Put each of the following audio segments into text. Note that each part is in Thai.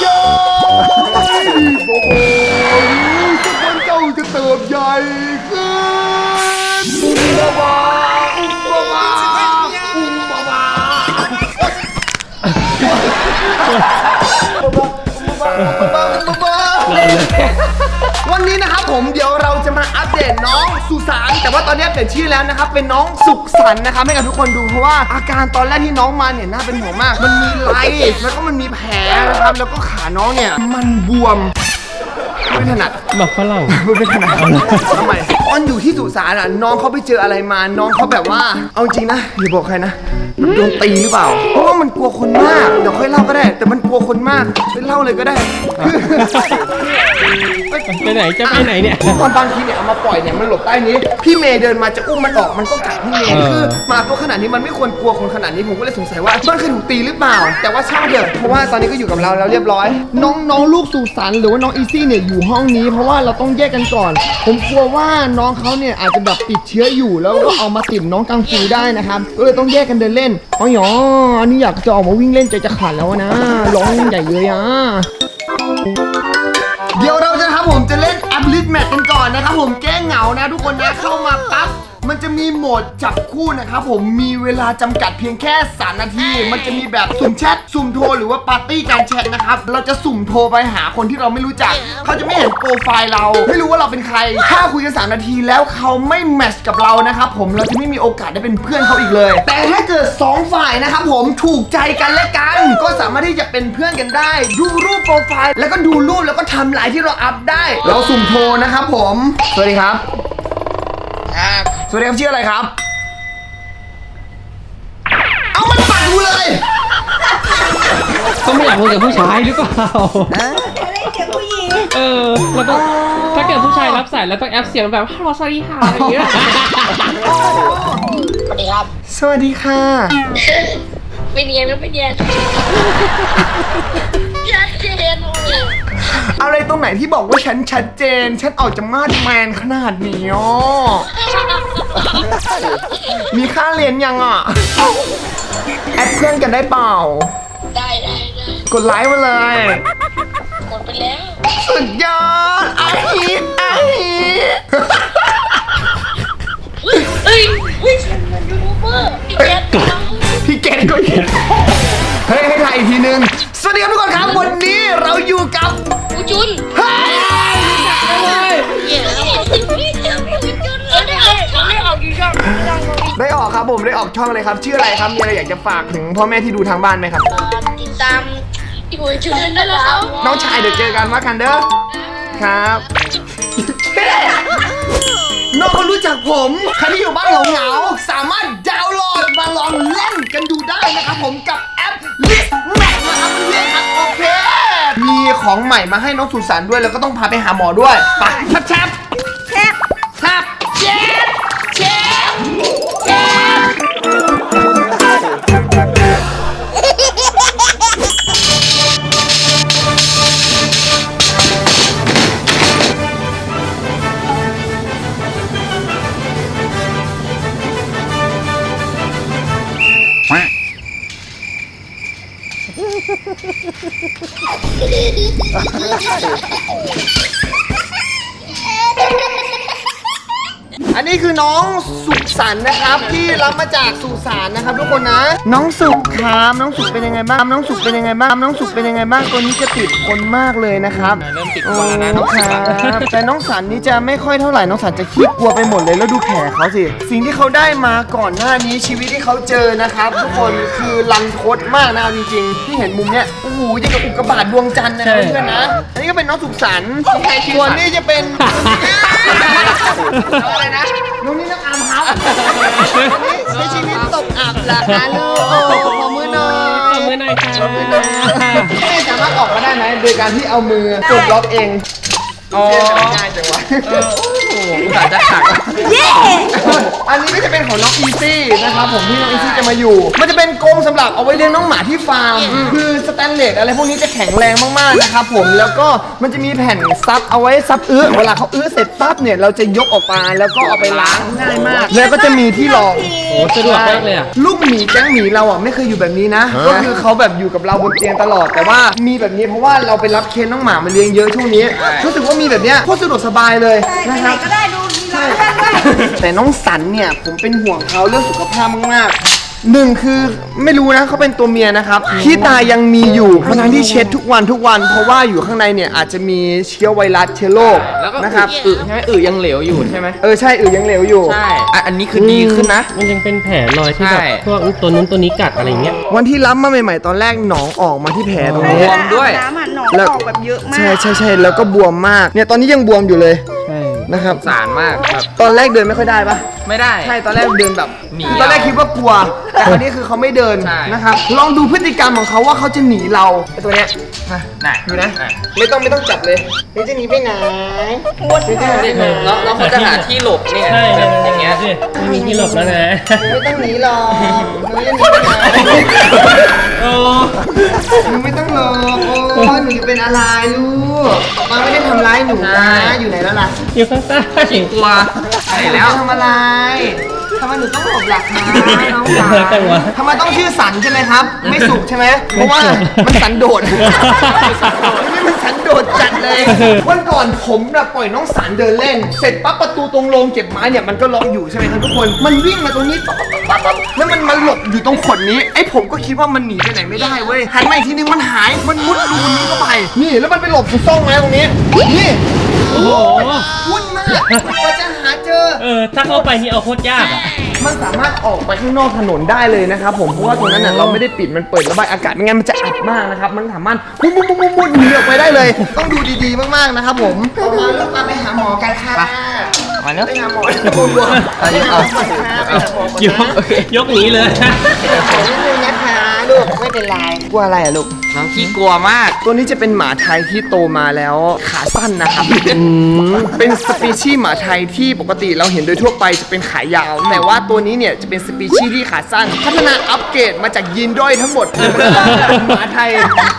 โย้ยโอ้โหสักวันเจ้าจะเติบใหญ่ขึ้นอุ้มบาบาอุ้มบาบาอุ้มบาบาวันนี้นะครับผมเดี๋ยวเราจะมาอัปเดต สุสานแต่ว่าตอนนี้เปลี่ยนชื่อแล้วนะครับ เป็นน้องสุขสันต์นะครับให้กับทุกคนดูเพราะว่าอาการตอนแรกที่น้องมาเนี่ยน่าเป็นห่วงมาก มันมีไรแล้วก็มันมีแผลนะครับแล้วก็ขาน้องเนี่ยมันบวมไม่ถนัดบอกฝรั่งไม่เป็นขนาดทำไมตอนอยู่ที่สุสานอะน้องเขาไปเจออะไรมา น้องเขาแบบว่า เอาจริงนะอย่าบอกใครนะโดนตีหรือเปล่า เพราะว่ามันกลัวคนมาก เดี๋ยวค่อยเล่าก็ได้ แต่มันกลัวคนมากไปเล่าเลยก็ได้ ไปไหนจะไปไหนเนี่ย ตอนบางทีเนี่ยเอามาปล่อยเนี่ยมันหลบใต้นี้ พี่เมย์เดินมาจะอุ้มมันออกมันก็กัดพี่เมย์เออ คือหมาตัวขนาดนี้มันไม่ควรกลัวคนขนาดนี้ผมก็เลยสงสัยว่ามันเคยถูกตีหรือเปล่า แต่ว่าช่างเถอะเพราะว่าตอนนี้ก็อยู่กับเราแล้วเรียบร้อย น้องน้องลูกสุสานหรือว่าน้องอีซี่เนี่ยอยู่ห้องนี้ เพราะว่าเราต้องแยกกันก่อน ผมกลัวว่าน้องเขาเนี่ยอาจจะแบบติดเชื้ออยู่แล้วก็เอามาติดน้องกังฟูได้นะครับก็เลยต้องแยกกันเดินเล่นอ๋อหยออันนี้อยากจะออกมาวิ่งเล่นใจจะขาดแล้วนะร้องใหญ่เลยอะ เดี๋ยวเรา แอปลิทแมทกันก่อนนะครับผมแก้เหงานะทุกคนนะเข้ามาปั๊บ มันจะมีโหมดจับคู่นะครับผมมีเวลาจำกัดเพียงแค่ 3 นาที มันจะมีแบบสุ่มแชทสุ่มโทรหรือว่าปาร์ตี้การแชทนะครับเราจะสุ่มโทรไปหาคนที่เราไม่รู้จัก เขาจะไม่เห็นโปรไฟล์เรา ไม่รู้ว่าเราเป็นใคร ถ้าคุยกัน3นาทีแล้วเขาไม่แมทช์กับเรานะครับผมเราจะไม่มีโอกาสได้เป็นเพื่อนเขาอีกเลย แต่ถ้าเกิด2ฝ่ายนะครับผมถูกใจกันและกัน ก็สามารถที่จะเป็นเพื่อนกันได้ ดูรูปโปรไฟล์ แล้วก็ดูรูปแล้วก็ทำลายที่เราอัพได้ เราสุ่มโทรนะครับผม สวัสดีครับ สวัสดีครับชื่ออะไรครับ เอามันปัดกูเลยก็ไม่อยากคุยกับผู้ชายหรือเปล่าเออเราต้องถ้าเกิดผู้ชายรับสายแล้วต้องแอปเสียงแบบฮัลโหลสวัสดีค่ะอะไรอย่างเงี้ย สวัสดีครับสวัสดีค่ะไม่เนียนก็ไม่เนียนชัดเจนเลย อะไรตรงไหนที่บอกว่าฉันชัดเจน ฉันออกจะมาดแมนขนาดนี้อะมีค่าเรียนยังอะ แอดเพื่อนกันได้เปล่า ได้ได้ได้กดไลค์มาเลย กดไปแล้ว สุดยอดอาฮิตอาฮิตเฮ้ยเฮ้ยเฮ้ยฉันเป็นยูทูบเบอร์พี่แจ๊ค ครับผมได้ออกช่องเลยครับ ชื่ออะไรครับมีอะไรอยากจะฝากถึงพ่อแม่ที่ดูทางบ้านไหมครับ ติดตามพี่อูจุนได้แล้วครับน้องชายเดี๋ยวเจอกันว่ากันเด้อครับน้องเขารู้จักผมใครที่อยู่บ้านเหงาๆสามารถดาวน์โหลดมาลองเล่นกันดูได้นะครับผมกับแอป List Max นะครับเพื่อนๆครับโอเค มีของใหม่มาให้น้องสุสานด้วยแล้วก็ต้องพาไปหาหมอด้วยไปแชบ Ha ha ha! อันนี้คือน้องสุขสันต์นะครับ ที่รับมาจากสุสานนะครับ ทุกคนนะ น้องสุขครับน้องสุขเป็นยังไงบ้างน้องสุขเป็นยังไงบ้างน้องสุขเป็นยังไงบ้างตัวนี้จะติดคนมากเลยนะครับเริ่มติดโอ้ตัวแล้วนะน้องครับแต่น้องสันนี่จะไม่ค่อยเท่าไหร่น้องสันจะขี้กลัวไปหมดเลยแล้วดูแผลเขาสิสิ่งที่เขาได้มาก่อนหน้านี้ชีวิตที่เขาเจอนะครับ ทุกคนคือลังทดมากนะเอาจริงๆ ที่เห็นมุมเนี้ยโอ้โหยังกับอุกกาบาตดวงจันทร์นะเพื่อนๆนะอันนี้ก็เป็นน้องสุขสันต์ส่วนนี้จะเป็นอะไรนะน้องนี่น้องอามครับนี่ใช้ชีวิตตกอับเหรอคะลูกโอ้ขอมือหน่อยขอมือหน่อยค่ะไม่สามารถออกมาได้ไหมโดยการที่เอามือกดล็อกเองอ๋อง่ายจังวะเออ โอ้โหอุตส่าห์จะขังเย้ อันนี้ก็จะเป็นของน้องอีซี่นะครับผมที่น้องอีซี่จะมาอยู่ มันจะเป็นกรงสำหรับเอาไว้เลี้ยงน้องหมาที่ฟาร์ม คือสแตนเลสอะไรพวกนี้จะแข็งแรงมากๆนะครับผมแล้วก็มันจะมีแผ่นซับเอาไว้ซับอื้อเวลาเขาอื้อเสร็จปั๊บเนี่ยเราจะยกออกมาแล้วก็เอาไปล้างง่ายมาก แล้วก็จะมีที่รองโอ้สะดวกมากเลยอะลูกหมีแก๊งหมีเราอะไม่เคยอยู่แบบนี้นะ ก็คือเขาแบบอยู่กับเราบนเตียงตลอดแต่ว่ามีแบบนี้เพราะว่าเราไปรับเคนน้องหมามาเลี้ยงเยอะช่วงนี้ รู้สึกว่ามีแบบเนี้ยโคตรสะดวกสบายเลยไปนะไหคนรับก็ได้ดูมีร้านเพื่อนด้วยแต่น้องสันเนี่ยผมเป็นห่วงเขาเรื่องสุขภาพมากๆหนึ่งคือไม่รู้นะเขาเป็นตัวเมียนะครับขี้ตายังมีอยู่ทั้งที่เช็ดทุกวันทุกวัน เพราะว่าอยู่ข้างในเนี่ยอาจจะมีเชื้อไวรัสเชื้อโรคแล้วก็นะครับอึใช่ไหมอึยังเหลวอยู่ใช่ไหมเออใช่อือยังเหลวอยู่ใช่อะอันนี้คือดีขึ้นนะ มันยังเป็นแผลรอยที่แบบใช่ พวกตัวนู้นตัวนี้กัดอะไรเงี้ย วันที่รับมาใหม่ๆ ตอนแรกหนองออกมาที่แผลตรงนี้ บวมด้วย น้ำอะหนองแล้วออกแบบเยอะมากใช่ใช่ใช่แล้วก็บวมมากเนี่ยตอนนี้ยังบวมอยู่เลยใช่ นะครับ สารมากแบบตอนแรกเดินไม่ค่อยได้ปะไม่ได้ ใช่ตอนแรกเดินแบบหนีคือตอนแรกคิดว่ากลัว แต่คราวนี้คือเขาไม่เดินใช่ นะครับ ลองดูพฤติกรรมของเขาว่าเขาจะหนีเราไอตัวเนี้ยอะน่ะดูนะอ่ไม่ต้องไม่ต้องจับเลยนี่จะหนีไปไหนวนนี่จะหหานีไปไหนแล้วแล้วเขาจะหาที่หลบเนี่ยใช่แบบอย่างเงี้ยไม่มีที่หลบแล้วนะ ไม่ต้องหนีหรอกหนูจะหนีไปไหนโอ้ หนูไม่ต้องหลบโอ้หนูจะเป็นอะไรลูกมาไม่ได้ทำร้ายหนูนะอยู่ไหน แล้วล่ะอยู่ข้างใต้กลัวใช่แล้วทำอะไรทำไมหนูต้องหลบหลักนะน้องสาน่ารักจังวะทำไมต้องชื่อสันใช่ไหมครับ ไม่สุกใช่ไหมเพราะว่ามันสันโดษนี่มันสันโดษจัดเลยวันก่อนผมแบบปล่อยน้องสันเดินเล่น เสร็จปั๊บประตูตรงโรงเก็บไม้เนี่ยมันก็ล็อกอยู่ใช่ไหมครับทุกคน มันวิ่งมาตรงนี้ปั๊บปั๊บปั๊บปั๊บแล้วมันมาหลบอยู่ตรงขดนี้ไอ้ผมก็คิดว่ามันหนีไปไหนไม่ได้เว้ยหันมาอีกทีนึงมันหายมันมุดรูนี้เข้าไป นี่แล้วมันไปหลบอยู่ซ่องไม้ตรงนี้นี่ โอ้โห วุ่นมากกว่าจะหาเจอ เออ ถ้าเข้าไปนี่เอาโคตรยากอะ มันสามารถออกไปข้างนอกถนนได้เลยนะครับผมเพราะว่าตรงนั้นน่ะเราไม่ได้ปิดมันเปิดระบายอากาศไม่งั้นมันจะอัดมากนะครับ มันสามารถมุดมุดมุดมุดมุดหนีออกไปได้เลย ต้องดูดีๆมากๆนะครับผมเอามาลูกมาไปหาหมอกันค่ะมาเนอะไปหาหมอปวดหัวเอาไปยกหาเอาหมอค่ะไปหาหมอก่อนยกนะ ยกหนีเลยขอนิดนึงนะคะลูกไม่ เป็นไรกลัวอะไรอะลูก น้องขี้กลัวมาก ตัวนี้จะเป็นหมาไทยที่โตมาแล้วขาสั้นนะครับ เป็นสปีชีส์หมาไทยที่ปกติเราเห็นโดยทั่วไปจะเป็นขายาว แต่ว่าตัวนี้เนี่ยจะเป็นสปีชีส์ที่ขาสั้น พัฒนาอัปเกรดมาจากยีนด้อยทั้งหมดหมาไทย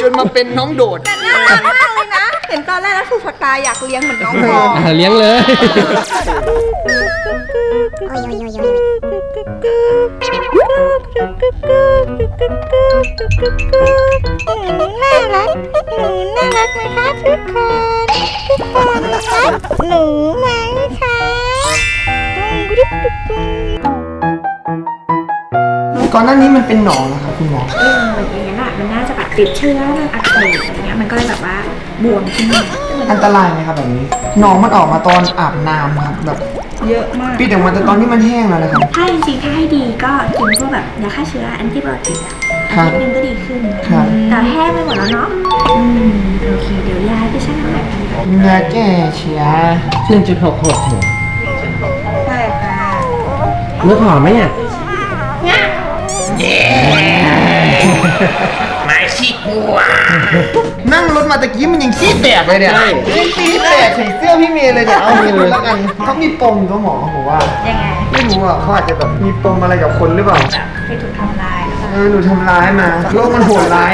จนมาเป็นน้องโดด แต่น่ารักมากเลยนะ เห็นตอนแรกแล้วถูกชะตาอยากเลี้ยงเหมือนน้องพองอะเลี้ยงเลย น่ารัก หนูน่ารักนะคะทุกคนทุกคนรักหนูไหมคะดุ๊กดุ๊กดุ๊กก่อนหน้านี้มันเป็นหนองนะครับคุณหมอเอออย่างนั้นอะมันน่าจะแบบติดเชื้อมันอักเสบอะไรเงี้ยมันก็เลยแบบว่าบวมขึ้นมาอันตรายไหมครับแบบนี้หนองมันออกมาตอนอาบน้ำครับแบบ เยอะมาก ปิดออกมาแต่ตอนที่มันแห้งแล้วนะครับ ถ้าจริงๆถ้าให้ดีก็กินพวกแบบยาฆ่าเชื้อแอนติไบโอติกอะครับอาทิตย์หนึงก็ดีขึ้น ครับแต่แห้งไปหมดแล้วเนาะอืมโอเค เดี๋ยวย้ายไปชั่งน้ำหนักกันก่อนยาแก้เชื้อหนึ่งจุดหกหกใช่ค่ะเมื่อก่อนไหมอะไม่ขี้กลัวนั่งรถมาตะกี้มันยังขี้แตกเลยเนี่ยขี้แตกใส่เสื้อพี่เมย์เลยเนี่ยเอางี้ดูแล้วกันเขามีปมอยู่ก็หมอผมว่า ยังไงไม่รู้อะเขาอาจจะแบบมีปมอะไรกับคนหรือเปล่า แบบให้ถูกทำลายแล้วก็ เออหนูทำร้ายมาโลกมันโหดร้าย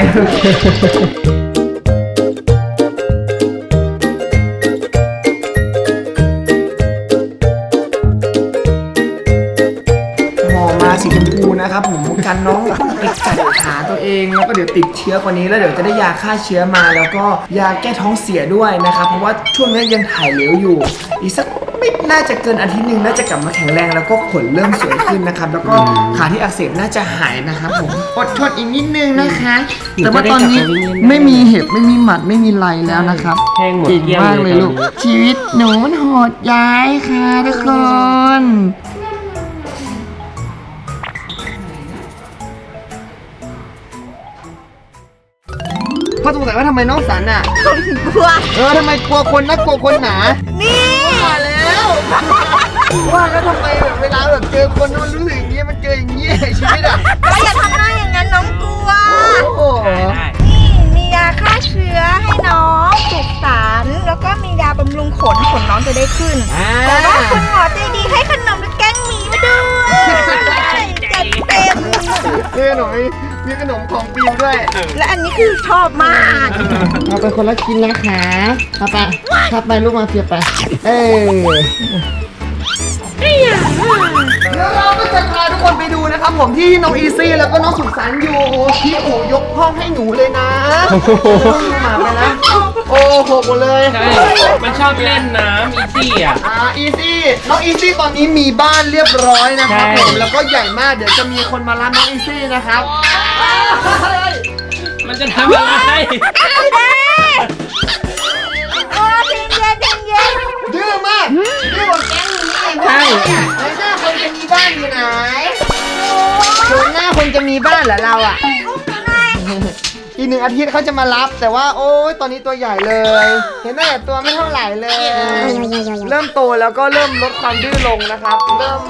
หมอมาสีชมพูนะครับผม กันน้องไปกัดขาตัวเองแล้วก็เดี๋ยวติดเชื้อกว่านี้แล้วเดี๋ยวจะได้ยาฆ่าเชื้อมา แล้วก็ยาแก้ท้องเสียด้วยนะครับเพราะว่าช่วงนี้ยังถ่ายเหลวอยู่ อีกสักไม่น่าจะเกินอาทิตย์หนึ่งน่าจะกลับมาแข็งแรงแล้วก็ขนเริ่มสวยขึ้นนะครับ แล้วก็ขาที่อักเสบน่าจะหายนะครับผมอดทนอีกนิดนึงนะคะ แต่ว่าตอนนี้ไม่มีเห็บไม่มีหมัดไม่มีไรแล้วนะครับแห้งหมดเก่งเกลี้ยงมากเลเลยยตลูอนกนี้ชีวิตหนูมันโหดย้ายค่ะทุกคน สงสัยว่าทำไมน้องสันอะกลัว เออทำไมกลัวคนนักกลัวคนหนา นี่ว่าแล้วว่าแล้วทำไมแบบเวลาแบบเจอคนมันรู้สึกอย่างนี้มันเจออย่างนี้ชีวิตอะก็อย่าทำหน้าอย่างนั้นน้องกลัว โอ้โหนี่มียาฆ่าเชื้อให้น้องสุกสารแล้วก็มียาบำรุงขนขนน้องจะได้ขึ้นอ่าแต่ว่า ขวิวด้วยและอันนี้คือชอบมาก เอาไปคนละกินนะคะเอาไปทับไปลูกมาเฟียไป เออแล้วเราก็จะพาทุกคนไปดูนะครับผมที่น้องอีซี่แล้วก็น้องสุขสันต์อยู่โอ้พี่โอยกห้องให้หนูเลยนะต้องดูหมาไปนะ โอ้โหหมดเลยใช่มันชอบเล่นน้ำอีซี่อะ อ่าอีซี่น้องอีซี่ตอนนี้มีบ้านเรียบร้อยนะครับใช่ ผมแล้วก็ใหญ่มากเดี๋ยวจะมีคนมารับน้องอีซี่นะครับมันจะทำอะไร โอ้พิงเย็นพิงเย็นดื้อมากดื้อกว่าแก๊งนี้เองใช่ ไหนหน้าคนจะมีบ้านอยู่ไหนโดนหน้าคนจะมีบ้านเหรอเราอะ อีกหนึ่งอาทิตย์เขาจะมารับ แต่ว่าโอ้ยตอนนี้ตัวใหญ่เลย เห็นไหมตัวไม่เท่าไหร่เลย เริ่มโตแล้วก็เริ่มลดความดื้อลงนะครับ เริ่ม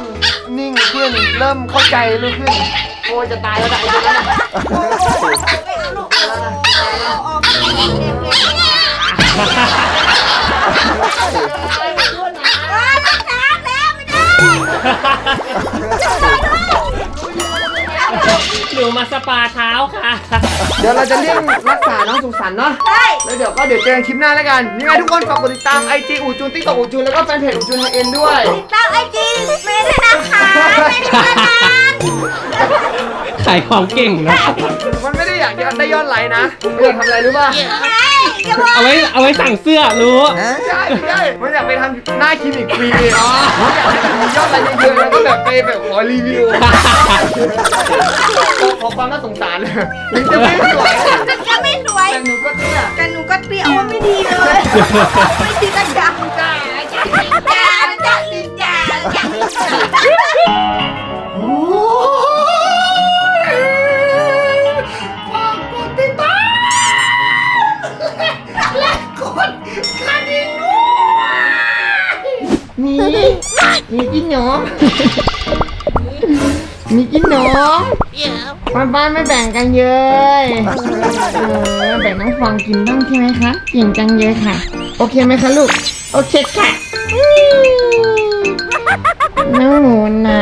นิ่งขึ้น เริ่มเข้าใจมากขึ้นโอ้ยจะตายแล้วตายแล้วนะ หนูมาสปาเท้าค่ะ เดี๋ยวเราจะเลี่ยงรักษาน้องสุขสันต์เนาะ ใช่ แล้วเดี๋ยวก็เดี๋ยวเจอกันคลิปหน้าแล้วกัน ยังไงทุกคนฝากกดติดตามไอจีอูจูนติ๊กต็อกอูจูนแล้วก็แฟนเพจอูจูนไฮเอ็นด้วยตั้งไอจีไม่ได้นะคะไม่ได้นานขายของเก่งนะ มันไม่ได้อยากจะได้ยอดไลค์นะไม่อยากทำอะไรรู้ป่ะใช่อย่าบอกเอาไว้เอาไว้สั่งเสื้อรู้ใช่ใช่มันอยากไปทำหน้าคลินิกฟรีอ๋อมันอยากให้มียอดไลค์เยอะๆแล้วก็แบบไปแบบขอรีวิวขอความน่าสงสารเลยถึงจะไม่สวยจะไม่สวย แต่หนูก็เตี้ยแต่หนูก็เปรี้ยวว่าไม่ดีเลย ไม่ดีกันจ้าจ้าจ้าจ้าจ้าจ้าจ้า กินหนม มีกินหนมบ้านบ้านไม่แบ่งกันเยอะเออแบ่งน้องฟองกินบ้างใช่ไหมคะกินจังเยอะค่ะ โอเคไหมคะลูก โอเคค่ะน้องหนูน่ะ